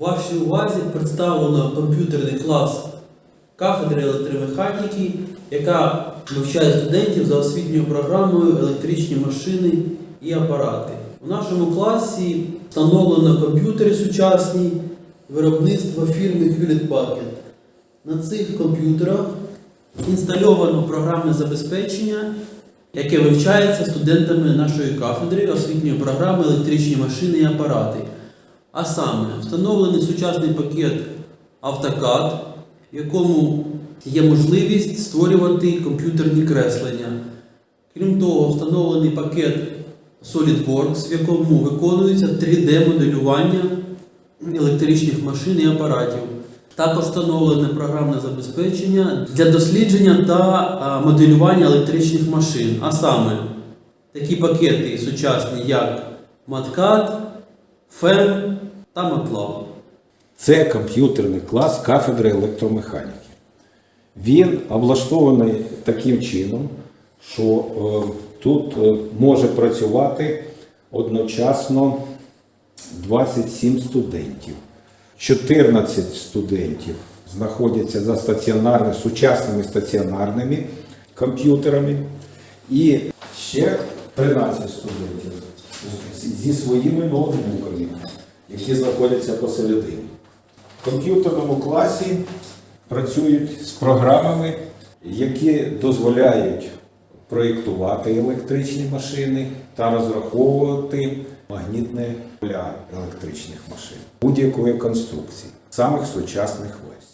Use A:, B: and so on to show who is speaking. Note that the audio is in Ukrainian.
A: Вашій увазі представлено комп'ютерний клас кафедри електромеханіки, яка навчає студентів за освітньою програмою електричні машини і апарати. У нашому класі встановлено комп'ютери сучасні виробництва фірми Hewlett Packard. На цих комп'ютерах інстальовано програмне забезпечення, яке вивчається студентами нашої кафедри освітньої програми електричні машини і апарати. А саме встановлений сучасний пакет AutoCAD, в якому є можливість створювати комп'ютерні креслення. Крім того, встановлений пакет SolidWorks, в якому виконується 3D-моделювання електричних машин і апаратів. Також встановлене програмне забезпечення для дослідження та моделювання електричних машин, а саме такі пакети сучасні, як MATCAD, FEM та MATLAB.
B: Це комп'ютерний клас кафедри електромеханіки. Він облаштований таким чином, що е, тут е, може працювати одночасно 27 студентів. 14 студентів знаходяться за стаціонарними, сучасними стаціонарними комп'ютерами. І ще 13 студентів зі своїми ноутбуками, які знаходяться посередині. В комп'ютерному класі працюють з програмами, які дозволяють проєктувати електричні машини та розраховувати магнітне поля електричних машин будь-якої конструкції, самих сучасних версій.